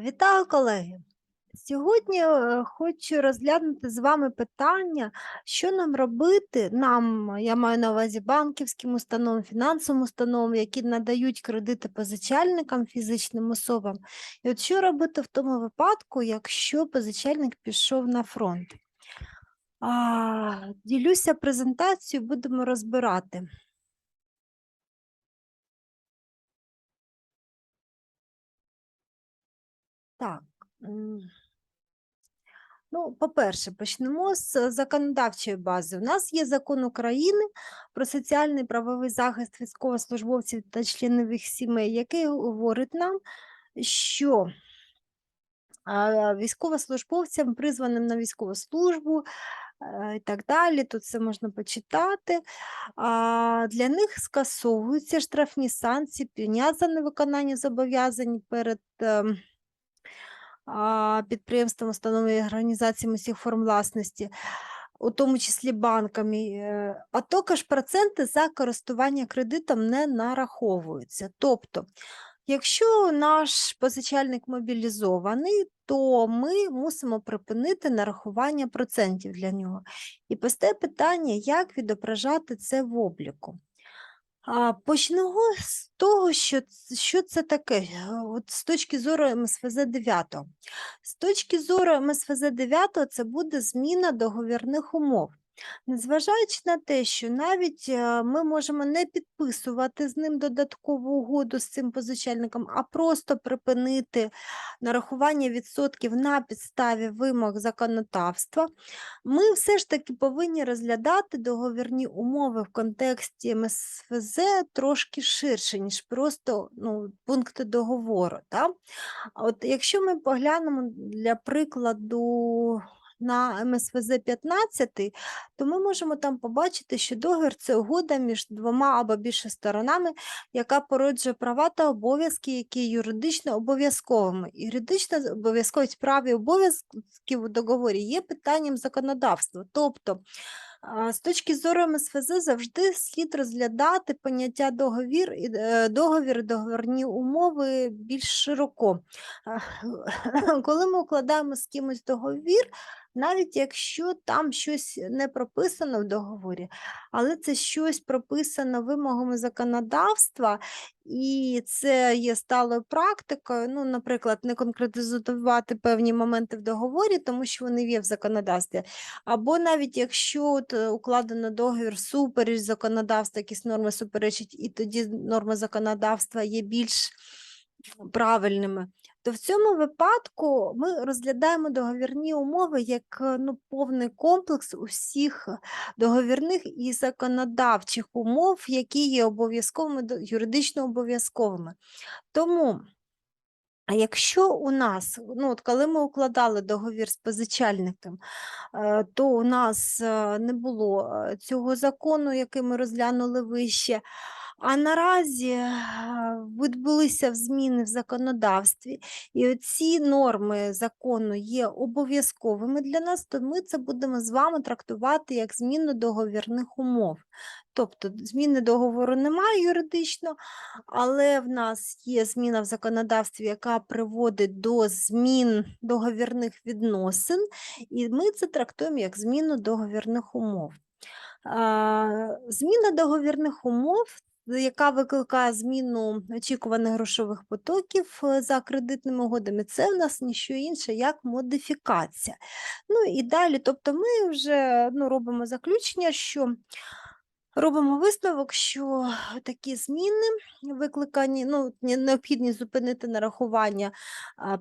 Вітаю, колеги! Сьогодні е, хочу розглянути з вами питання, що нам робити, нам, я маю на увазі банківським установам, фінансовим установам, які надають кредити позичальникам, фізичним особам. І от що робити в тому випадку, якщо позичальник пішов на фронт? А, ділюся презентацією, будемо розбирати. Так. Ну, по-перше, почнемо з законодавчої бази. У нас є закон України про соціальний правовий захист військовослужбовців та членів їх сімей, який говорить нам, що військовослужбовцям, призваним на військову службу е, і так далі, тут це можна почитати. Для них скасовуються штрафні санкції, пеня за невиконання зобов'язань перед. Підприємствам, установами і організаціями усіх форм власності, у тому числі банками, е, а також проценти за користування кредитом не нараховуються. Тобто, якщо наш позичальник мобілізований, то ми мусимо припинити нарахування процентів для нього. І постає питання, як відображати це в обліку. А, Почнемо з того, що, що це таке, от з точки зору МСФЗ 9. З точки зору МСФЗ 9 це буде зміна договірних умов. Незважаючи на те, що навіть е, ми можемо не підписувати з ним додаткову угоду з цим позичальником, а просто припинити нарахування відсотків на підставі вимог законодавства, ми все ж таки повинні розглядати договірні умови в контексті МСФЗ трошки ширше, ніж просто ну, пункти договору. Да? От якщо ми поглянемо для прикладу на МСФЗ 15, то ми можемо там побачити, що договір це угода між двома або більше сторонами, яка породжує права та обов'язки, які юридично обов'язковими. Юридична обов'язковість прав і обов'язків у договорі є питанням законодавства. Тобто, з точки зору МСФЗ завжди слід розглядати поняття договір і е, договір, договірні умови більш широко. Коли ми укладаємо з кимось договір, навіть якщо там щось не прописано в договорі, але це щось прописано вимогами законодавства, і це є сталою практикою. Ну, наприклад, не конкретизувати певні моменти в договорі, тому що вони є в законодавстві. Або навіть якщо от, е, укладено договір супереч законодавства, якісь норми суперечать, і тоді норми законодавства є більш правильними, то в цьому випадку ми розглядаємо договірні умови як е, ну, повний комплекс усіх договірних і законодавчих умов, які є обов'язковими, юридично обов'язковими. Тому. Якщо у нас, ну от коли ми укладали договір з позичальником, е, то у нас е, не було е, цього закону, який ми розглянули вище. А наразі е, відбулися зміни в законодавстві, і ці норми закону є обов'язковими для нас, то ми це будемо з вами трактувати як зміну договірних умов. Тобто зміни договору немає юридично, але в нас є зміна в законодавстві, яка приводить до змін договірних відносин, і ми це трактуємо як зміну договірних умов. Зміна договірних умов, яка викликає зміну очікуваних грошових потоків е, за кредитними угодами, це в нас ніщо інше, як модифікація. Ну і далі, тобто ми вже ну, робимо заключення, що Робимо висновок, що такі зміни викликані, ну, не- необхідні зупинити нарахування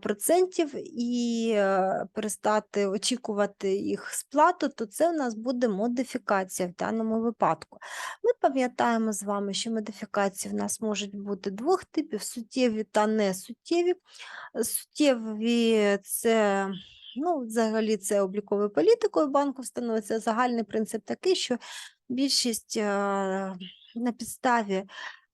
процентів і е, перестати очікувати їх сплату, то це у нас буде модифікація в даному випадку. Ми пам'ятаємо з вами, що модифікації в нас можуть бути двох типів: суттєві та несуттєві. Суттєві це. Ну, взагалі, це обліковою політикою банку встановиться. Загальний принцип такий, що більшість е, на підставі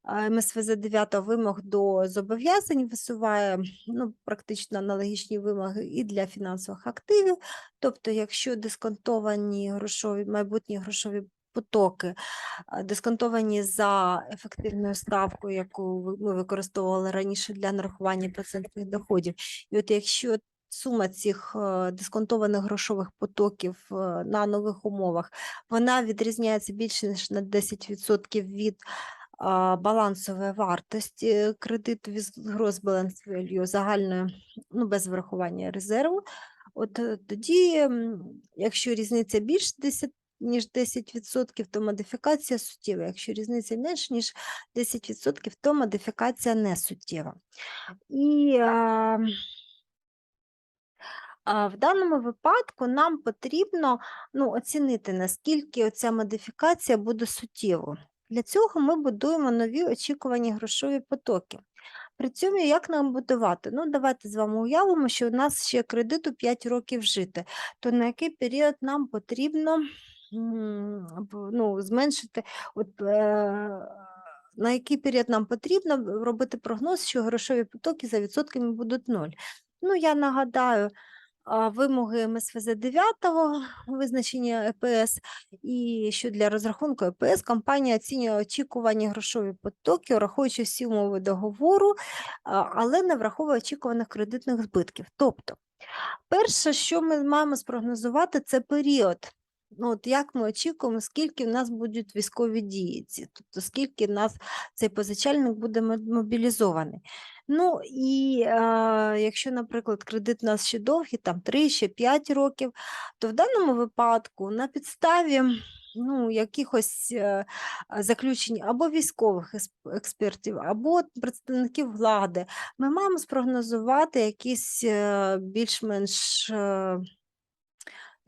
е, МСВЗ 9 вимог до зобов'язань висуває ну, практично аналогічні вимоги і для фінансових активів. Тобто, якщо дисконтовані грошові, майбутні грошові потоки, дисконтовані за ефективною ставкою, яку ми використовували раніше для нарахування процентних доходів. І от якщо сума цих е, дисконтованих грошових потоків е, на нових умовах вона відрізняється більше ніж на 10% від балансової вартості кредиту від gross balance value загальної, ну без врахування резерву. От е, тоді, якщо різниця більш 10, ніж 10%, то модифікація суттєва. Якщо різниця менше, ніж 10%, то модифікація не суттєва. І а, в даному випадку нам потрібно ну, оцінити, наскільки оця модифікація буде суттєвою. Для цього ми будуємо нові очікувані грошові потоки. При цьому як нам будувати? Ну, давайте з вами уявимо, що у нас ще кредиту 5 років жити, то на який період нам потрібно ну, зменшити, от, е, на який період нам потрібно робити прогноз, що грошові потоки за відсотками будуть ноль. Ну, я нагадаю, вимоги МСВЗ 9 визначення ЕПС, і що для розрахунку ЕПС компанія оцінює очікувані грошові потоки, враховуючи всі умови договору, але не враховує очікуваних кредитних збитків. Тобто, перше, що ми маємо спрогнозувати, це період. Ну, от як ми очікуємо, скільки в нас будуть військові дії, тобто скільки в нас цей позичальник буде мобілізований. Ну і е, якщо, наприклад, кредит у нас ще довгий, там 3, ще 5 років, то в даному випадку на підставі ну, якихось е, заключень або військових експертів, або представників влади, ми маємо спрогнозувати якісь е, більш-менш.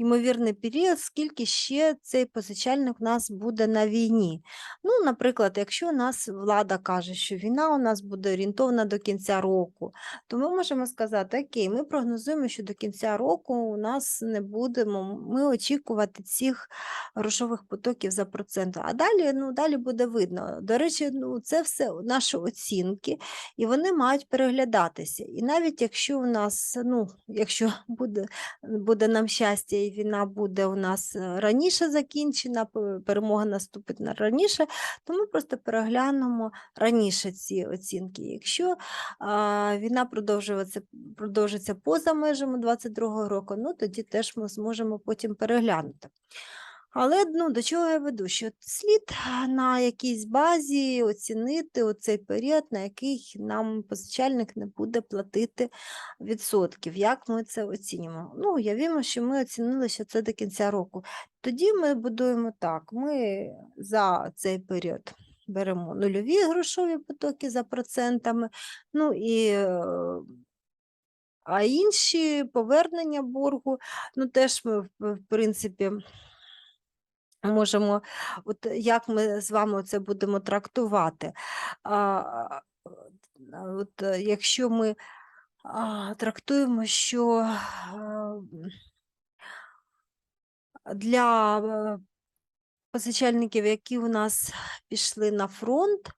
Ймовірний період, скільки ще цей позичальник у нас буде на війні. Ну, наприклад, якщо у нас влада каже, що війна у нас буде орієнтована до кінця року, то ми можемо сказати, окей, ми прогнозуємо, що до кінця року у нас не будемо ми очікувати цих грошових потоків за процент. А далі, ну, далі буде видно. До речі, ну, це все наші оцінки, і вони мають переглядатися. І навіть якщо у нас, ну, якщо буде буде нам щастя, і війна буде у нас е, раніше закінчена, перемога наступить на раніше, то ми просто переглянемо раніше ці оцінки. Якщо а, війна продовжується, продовжиться поза межами 22-го року, ну тоді теж ми зможемо потім переглянути. Але ну, до чого я веду? Що слід на якійсь базі оцінити оцей період, на який нам позичальник не буде платити відсотків. Як ми це оцінюємо? Ну, уявімо, що ми оцінили, що це до кінця року. Тоді ми будуємо так: ми за цей період беремо нульові грошові потоки за процентами, ну і е, а інші повернення боргу, ну теж ми, в в принципі, можемо, от як ми з вами це будемо трактувати. А, от, е, якщо ми а, трактуємо, що а, для е, позичальників, які у нас пішли на фронт,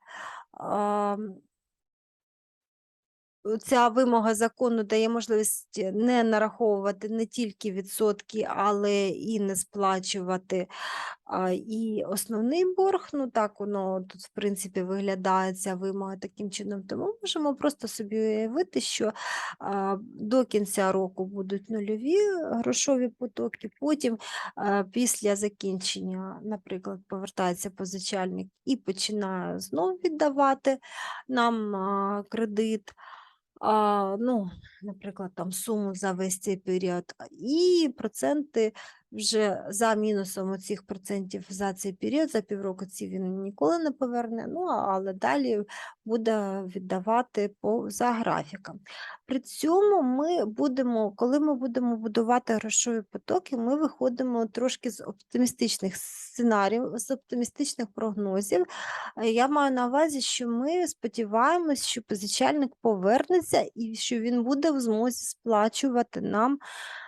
а, Ця вимога закону дає можливість не нараховувати не тільки відсотки, але і не сплачувати і основний борг. Ну так воно тут, в принципі, виглядає ця вимога таким чином. Тому можемо просто собі уявити, що до кінця року будуть нульові грошові потоки. Потім після закінчення, наприклад, повертається позичальник і починає знов віддавати нам кредит ну, наприклад, там суму за весь цей період, і проценти вже за мінусом цих процентів за цей період, за півроку ці він ніколи не поверне, ну, але далі буде віддавати по, за графіком. При цьому ми будемо, коли ми будемо будувати грошові потоки, ми виходимо трошки з оптимістичних сценаріїв, з оптимістичних прогнозів. Я маю на увазі, що ми сподіваємось, що позичальник повернеться і що він буде в змозі сплачувати нам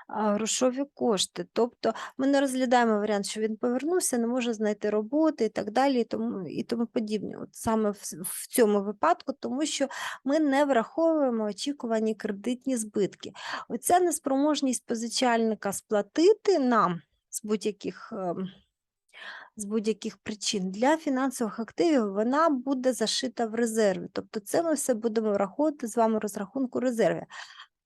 грошові кошти. Тобто ми не розглядаємо варіант, що він повернувся, не може знайти роботи і так далі, і тому, і тому подібне. От саме в, в цьому випадку, тому що ми не враховуємо очікувані кредитні збитки. Оця неспроможність позичальника сплатити нам з будь-яких. ем, з будь-яких причин для фінансових активів вона буде зашита в резерві. Тобто це ми все будемо враховувати з вами розрахунку резервів.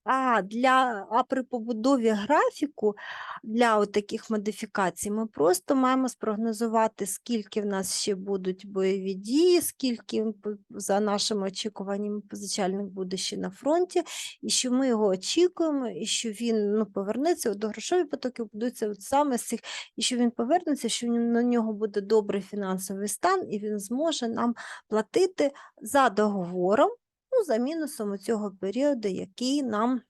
А для а при побудові графіку для таких модифікацій ми просто маємо спрогнозувати, скільки в нас ще будуть бойові дії, скільки за нашими очікуваннями позичальник буде ще на фронті, і що ми його очікуємо, і що він ну, повернеться до грошові потоки будуться от саме з цих, і що він повернеться, що на нього буде добрий фінансовий стан, і він зможе нам платити за договором ну, за мінусом цього періоду, який нам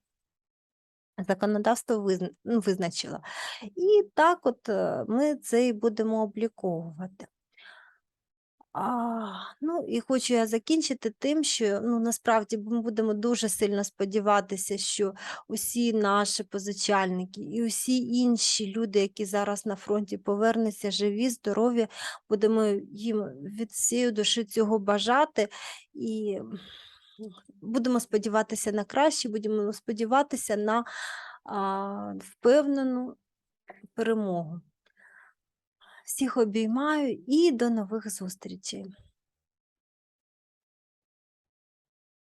законодавство ну, визначило. І так от е, ми це і будемо обліковувати. А, ну і хочу я закінчити тим, що ну, насправді ми будемо дуже сильно сподіватися, що усі наші позичальники і усі інші люди, які зараз на фронті повернуться живі, здорові, будемо їм від всієї душі цього бажати і будемо сподіватися на краще, будемо сподіватися на а, впевнену перемогу. Всіх обіймаю і до нових зустрічей.